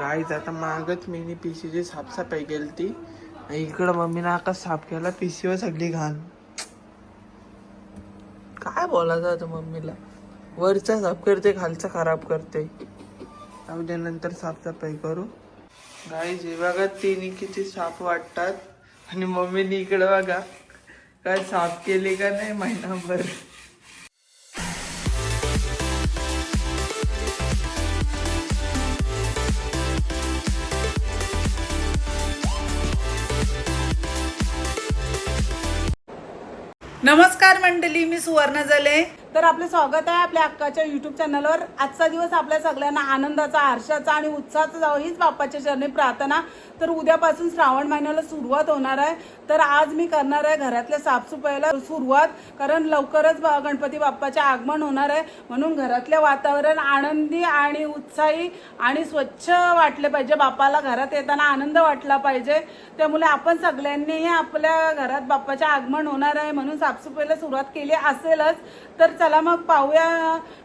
Guys आता मागच मी पिशीची साफसफाई केली ती इकडं मम्मीनं आकाश साफ केला पिशीवर सगळी घाण. काय बोलायचं आता मम्मीला? वरचा साफ करते खालचा खराब करते. जाऊ दे नंतर साफसफाई करू. गाईज हे बघा तिन्ही किती साफ वाटतात. आणि मम्मीने इकडं बघा काय साफ केली का नाही महिनाभर. नमस्कार मंडळी मी सुवर्ण जले. तर आपले स्वागत आहे आपल्या अक्काच्या युट्यूब चॅनलवर आजचा दिवस आपल्या सगळ्यांना आनंदाचा हर्षाचा आणि उत्साहाचा जावं हीच बाप्पाच्या चरणी प्रार्थना. तर उद्यापासून श्रावण महिन्याला सुरुवात होणार आहे. तर आज मी करणार आहे घरातल्या साफसफाईला सुरुवात कारण लवकरच गणपती बाप्पाचे आगमन होणार आहे. म्हणून घरातले वातावरण आनंदी आणि उत्साही आणि स्वच्छ वाटले पाहिजे. बाप्पाला घरात येताना आनंद वाटला पाहिजे. त्यामुळे आपण सगळ्यांनीही आपल्या घरात बाप्पाचे आगमन होणार आहे म्हणून साफसफाईला सुरुवात केली असेलच. तर चला मग पाहूया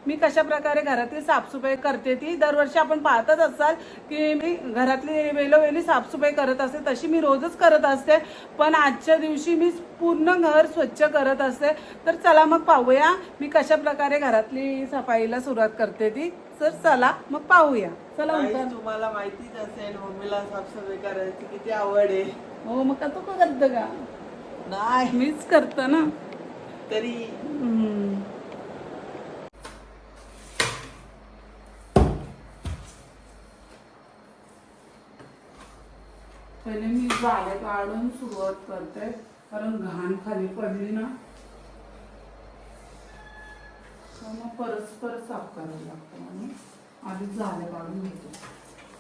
मी कशा प्रकारे घरातली साफसफाई करते ती. दरवर्षी आपण पाहतच असाल की मी घरातली वेळोवेळी साफसफाई करत असते. तशी मी रोजच करत असते. पण आजच्या दिवशी मी पूर्ण घर स्वच्छ करत असते. तर चला मग पाहूया मी कशा प्रकारे घरातली सफाईला सुरुवात करते ती. तर चला मग पाहूया. चला. तुम्हाला माहितीच असेल मम्मीला साफसफाई करायची किती आवड आहे. हो मग का तू करतं का? नाही. मीच करतो ना. तरी. पहिले मी जाळे काढून सुरुवात करते. कारण घाण खाली पडली ना. मग मग परस्पर साफ करायला लागतं आणि आधी जाळे काढून घेतो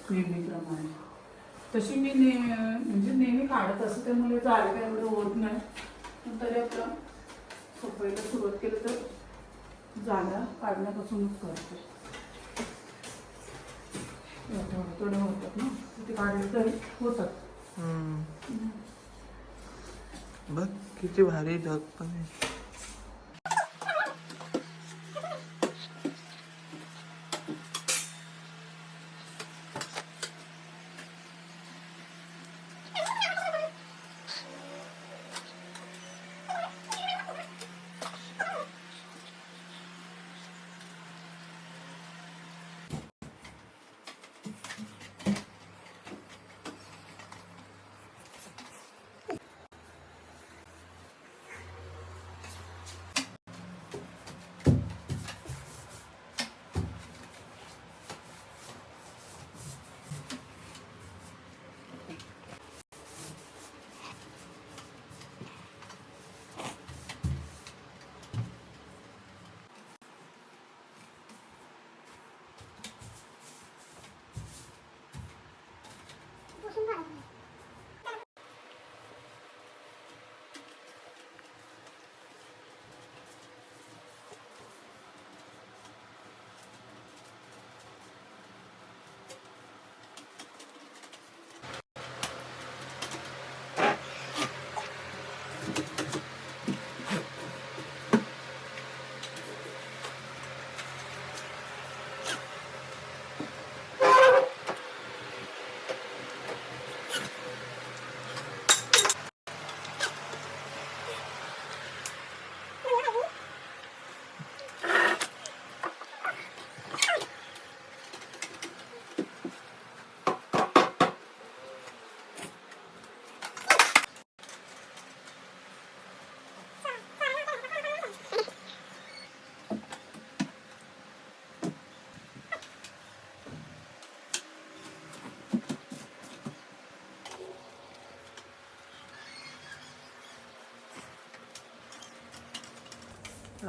नेहमीप्रमाणे. तशी मी ने म्हणजे नेहमी काढत असते त्यामुळे जाळे काय एवढं होत नाही. पण तरी आपलं सोपायला सुरुवात केलं तर जाळ्या काढण्यापासूनच करते. थोडं थोडं होतात ना. ते काढले तरी होतात. बघ किती भारी ढग पण आहे.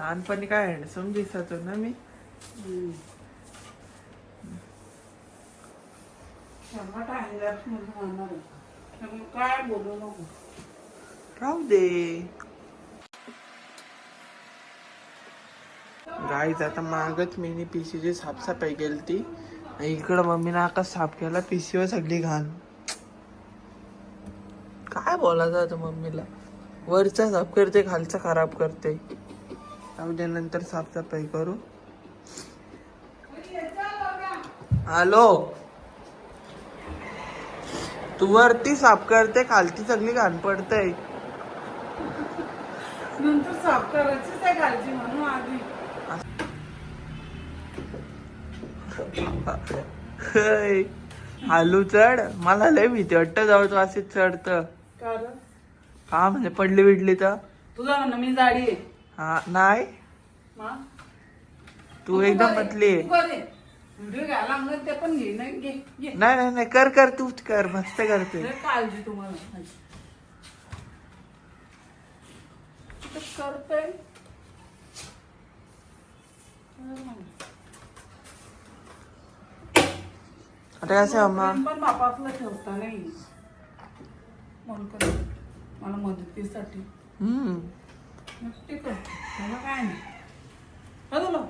लहानपणी काय हँडसम दिसायचो ना मी? काय बोलू नको. राहू दे. गाईच आता मागच मी पिशीची साफसफाई केली ती इकडं मम्मीनं आकाश साफ केला पिशीवर सगळी घाण. काय बोलायचं आता मम्मीला? वरचा साफ करते खालचा खराब करते. जाऊ दे नंतर साफसफाई करू. हॅलो? तू वरती साफ करते खालती सगळी घाण पडते नंतर साफ करायचीच आहे काळजी म्हणून आधी. हय. आलू चढ. मला लय भीती वाटतं जाऊ तू असे चढत. हा म्हणजे पडली बिडली तर. तुझा म्हणणं मी जाडी आहे. हा नाही? मा? तू एकदम पतली आहे तू बरे. व्हिडिओ घ्यायला लागलं ते पण घे नाही घे घे. नाही नाही नाही कर कर तूच कर मस्त करते. लय काळजी तुम्हाला. ते आता कसं अम्मा पण बापातलं ठेवता नाही म्हणून. मला मदतीसाठी. हम्म. नक्की कर त्याला काय नाही हा तुला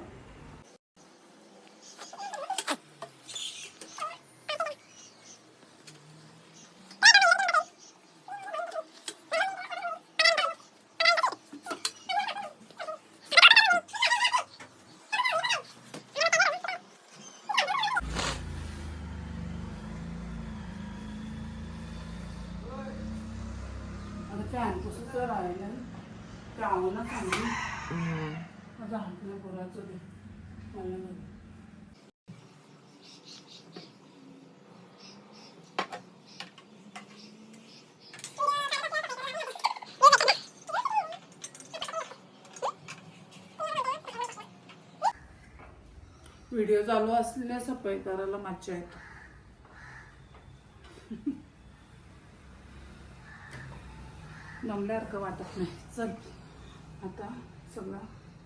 आता फॅन कसं तर राहिलं ते आम्हाला सांगून हम्म. माझा हात नाही बोलायचं ते मला नाही. व्हिडिओ चालू असलेल्या सफाई करायला मज्जा येते. दमल्यासारखं वाटत नाही. चल आता सगळं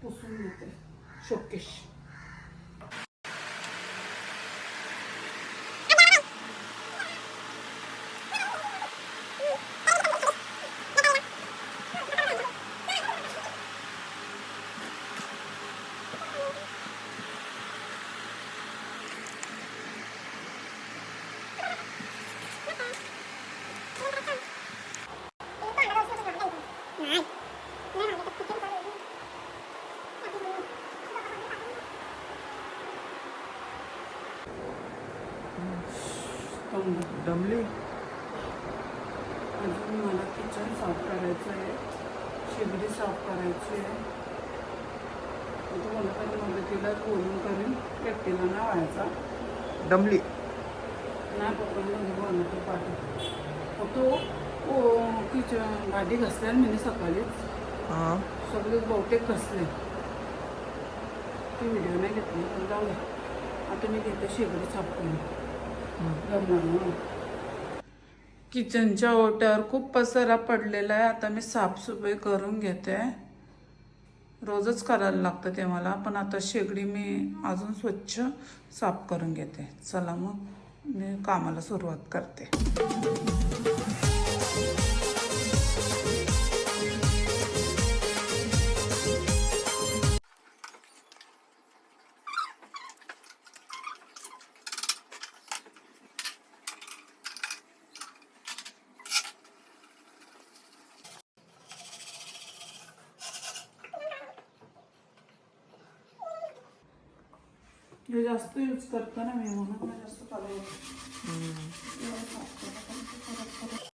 पुसून घेते. Çok geç. दमली. अजून मला किचन साफ करायचं आहे शिगडी साफ करायची आहे तो मला काही मदतीलाच बोलून करीन. व्यक्तीला ना व्हायचा. दमली. नाही पप्पांना बोलण्याचं पाठव तो किचन भाजी घसल्या मी सकाळीच. सगळे बहुतेक घसले. ती व्हिडिओ नाही घेतली पण जाऊ आता मी घेते शेगडी साफ करून. किचनच्या ओट्यावर खूप पसारा पडलेला आहे. आता मी साफसफाई करून घेते. रोजच करायला लागतं ते मला पण आता शेगडी मी अजून स्वच्छ साफ करून घेते. चला मग मी कामाला सुरुवात करते. हे जास्त यूज करतो ना मी म्हणून मी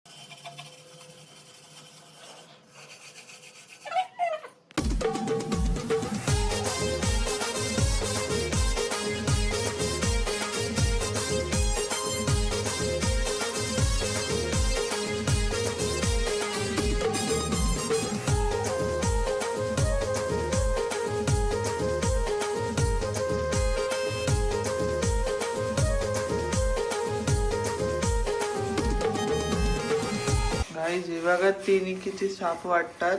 बघा तिन्ही किती साफ वाटतात.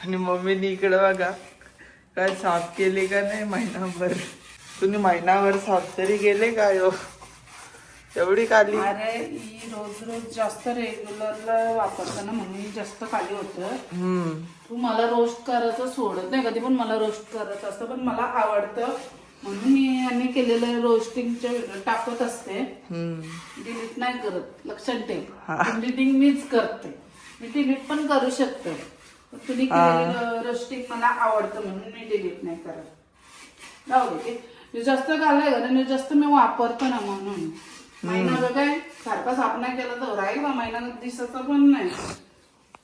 आणि मम्मीने इकडे बघा काय साफ केले का नाही महिनाभर. तुम्ही महिनाभर साफ तरी केले काय हो? एवढी काली अरे ही रोज रोज जास्त रेग्युलर वापरताना म्हणून जास्त खाली होतं. तू मला रोस्ट करायचं सोडत नाही कधी पण मला रोस्ट करत असतं पण मला आवडतं. म्हणून मी यांनी केलेलं रोस्टिंगच्या टाकत असते. डिलीट नाही करत लक्षात. ठेव. डिलीटिंग मीच करते. मी डिलीट पण करू शकते. तुम्ही रोस्टिंग मला आवडतं म्हणून मी डिलीट नाही करत. जाऊ दे ते. जास्त घालाय घालून जास्त मी वापरतो ना म्हणून. महिना बघाय सारखा साफ नाही केला तर राहील का महिना दिवसाचा पण नाही.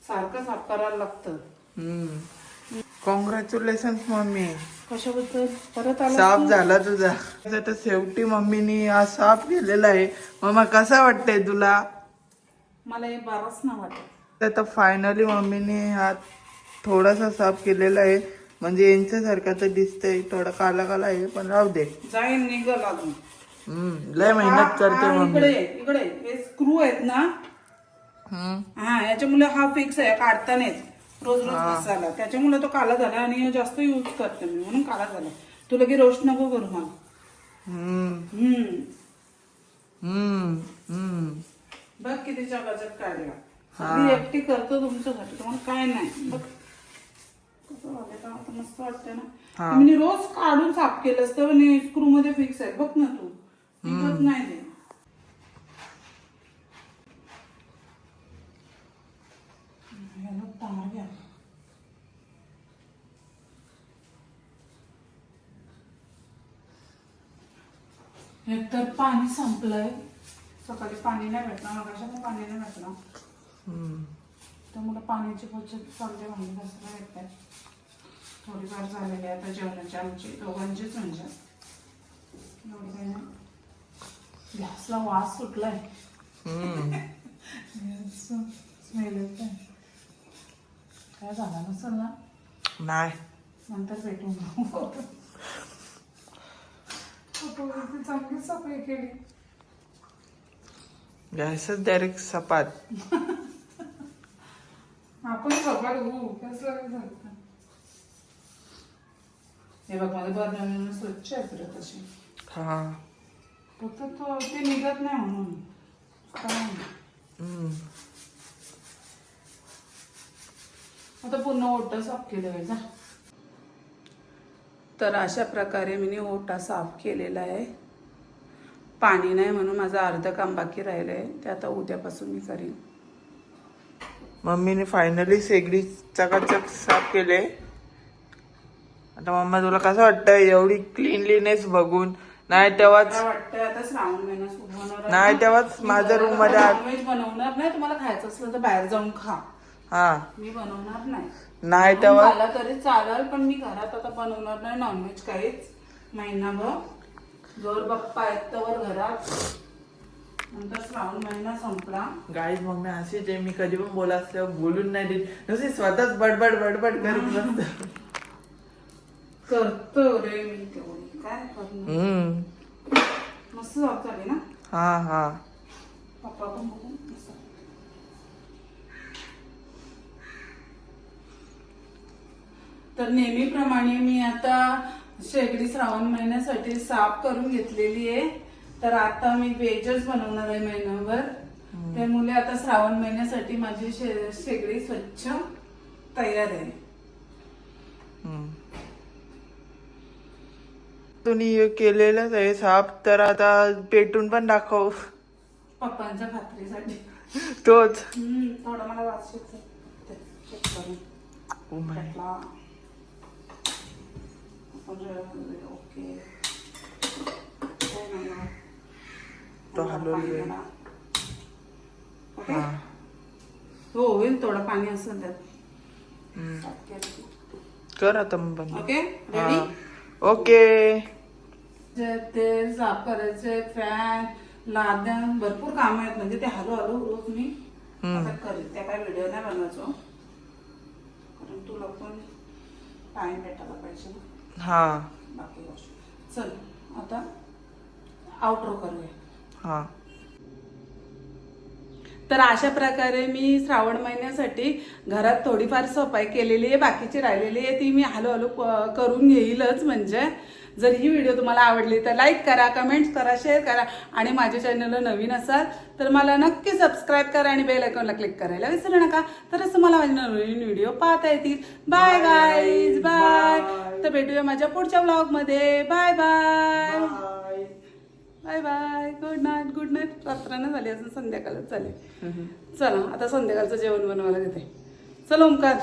सारखं साफ करायला लागतं. Congratulation mummy. कशाबद्दल? परत आला साफ झाला तुझा. आता शेवटी मम्मीनी हा साफ केलेला आहे. मम्मा कसा वाटतंय तुला? मला हे बाराच ना वाटत आता फायनली मम्मीने हा थोडासा साफ केलेला आहे. म्हणजे यांच्यासारखा तर दिसतंय थोडा काला काला आहे पण राहू दे. जाईन निघल अजून हम्म लय मेहनत करते हा, मम्मी. इकडे इकडे हे स्क्रू आहेत ना? हम्म. हा याच्यामुळे हा फिक्स आहे काढता नाहीत. रोज रोज बसायला त्याच्यामुळे तो काला झाला आणि हे जास्त यूज करते मी म्हणून काला झाला. तू लगे रोस्ट नको करू मला. हम्म. हम्म. हम्म हम्म. बघ किती चकाचक काढला. अगदी एकटी करतो तुमच्यासाठी तुम्हाला काय नाही. बघ. कसं वाटलं का? आता मस्त वाटतं ना. मी रोज काढून साफ केलं असतं आणि स्क्रू मध्ये फिक्स आहे. बघ ना तू. निघत नाही ते. ह्याला तार घ्या. एक तर पाणी संपलंय. सकाळी पाणी नाही भेटणार मगाशी पाणी नाही भेटणार. त्यामुळे पाण्याची बचत चालते भांडी घासायला येते थोडीफार झालेली आहे आता जेवणाची आमची दोघांचीच म्हणजे. एवढी काही नाही. गॅसला वास सुटलाय. स्मेल येत काय झालं नसेल ना? नाही. नंतर भेटून चांगली सफाई केली. गॅसच डायरेक्ट सपाट. आपण होऊ कसलं काय झालं हे बघ माझं बर्नर स्वच्छ आहे फिरत अशी हा. फक्त तो ते निघत नाही म्हणून. काय आता पूर्ण ओटा साफ केलं आहे जा तर अशा प्रकारे मी ओटा साफ केलेला आहे. पाणी नाही म्हणून माझं अर्ध काम बाकी राहिलं आहे ते आता उद्यापासून मी करीन. मम्मीने फायनली शेगडी चकाचक साफ केले. आता मम्मा तुला कसं वाटतं एवढी क्लीनलीनेस बघून. नाही तेव्हाच वाटतंय नाही. तेव्हाच माझ्या रूममध्ये बनवणार नाही. तुम्हाला खायचं असलं तर बाहेर जाऊन खा. हा. मी बनवणार नाही. नाही तेव्हा मला तरी चालेल पण मी घरात आता बनवणार नाही. नॉनव्हेज काहीच. महिनाभर. जोर बाप्पा आहेत तवर घरात. नंतर श्रावण महिना संपला. गाईज मम्मी अशीच आहे मी कधी पण बोला असल्यावर बोलून नाही देत. नुसती स्वतःच बडबड बडबड करत बसते. करतो रे मी तेवढी. काय करणार? हम्म. मस्त जॉब झाली ना? हा हा. पप्पा पण बघून. तर नेहमीप्रमाणे मी आता शेगडी श्रावण महिन्यासाठी साफ करून घेतलेली आहे. तर आता मी वेजच बनवणार आहे महिनाभर त्यामुळे आता श्रावण महिन्यासाठी माझी शे- शेगडी स्वच्छ तयार आहे. तुम्ही केलेलंच आहे साफ तर आता पेटून पण दाखव. पप्पांच्या खात्रीसाठी. तोच. थोडा मला जे- ओके. तो? हा. हो होईल थोडं पाणी असेल त्यात. कर आता मग बंद. ओके. Ready okay. ते साफ करायचे फॅन लाद्या भरपूर काम आहेत. म्हणजे ते हळू हळू रोज मी. आता करेल त्या काय व्हिडिओ नाही बनवायचो. कारण तुला पण टाइम भेटायला पाहिजे हा. बाकी चल आता आउटरो करूया. हा. तर अशा प्रकारे मी श्रावण महिन्यासाठी घरात थोडीफार सफाई केलेली आहे बाकीची राहिलेली आहे ती मी हळूहळू करून घेईलच म्हणजे. जर ही व्हिडिओ तुम्हाला आवडली तर लाईक करा कमेंट्स करा शेअर करा आणि माझ्या चॅनलला नवीन असाल तर मला नक्की सबस्क्राईब करा आणि बेल आयकॉनला क्लिक करायला विसरू नका. तरच तुम्हाला माझे नवीन व्हिडिओ पाहता येतील. बाय गाईज बाय तर भेटूया माझ्या पुढच्या व्लॉगमध्ये bye bye bye bye good night good night रात्रानं झाली अजून संध्याकाळच झाली. चला आता संध्याकाळचं जेवण बनवायला देते. चल ओमकार